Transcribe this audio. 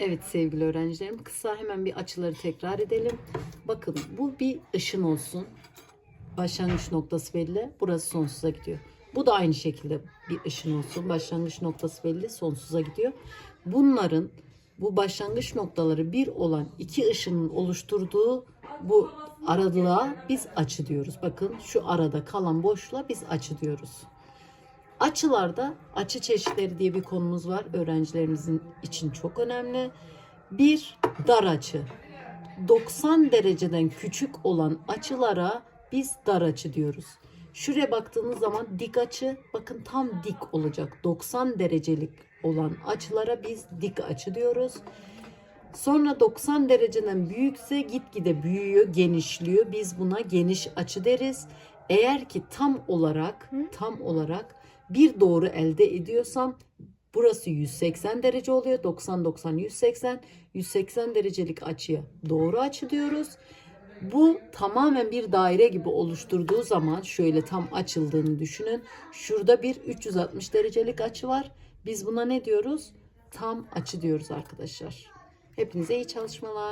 Evet sevgili öğrencilerim kısa hemen bir açıları tekrar edelim. Bakın bu bir ışın olsun. Başlangıç noktası belli. Burası sonsuza gidiyor. Bu da aynı şekilde bir ışın olsun. Başlangıç noktası belli. Sonsuza gidiyor. Bunların bu başlangıç noktaları bir olan iki ışının oluşturduğu bu aralığa biz açı diyoruz. Bakın şu arada kalan boşluğa biz açı diyoruz. Açılarda açı çeşitleri diye bir konumuz var. Öğrencilerimizin için çok önemli. Bir dar açı. 90 dereceden küçük olan açılara biz dar açı diyoruz. Şuraya baktığınız zaman dik açı bakın tam dik olacak. 90 derecelik olan açılara biz dik açı diyoruz. Sonra 90 dereceden büyükse gitgide büyüyor, genişliyor. Biz buna geniş açı deriz. Eğer ki tam olarak tam olarak bir doğru elde ediyorsam burası 180 derece oluyor. 90 90 180 180 derecelik açıya doğru açı diyoruz. Bu tamamen bir daire gibi oluşturduğu zaman şöyle tam açıldığını düşünün. Şurada bir 360 derecelik açı var. Biz buna ne diyoruz? Tam açı diyoruz arkadaşlar. Hepinize iyi çalışmalar.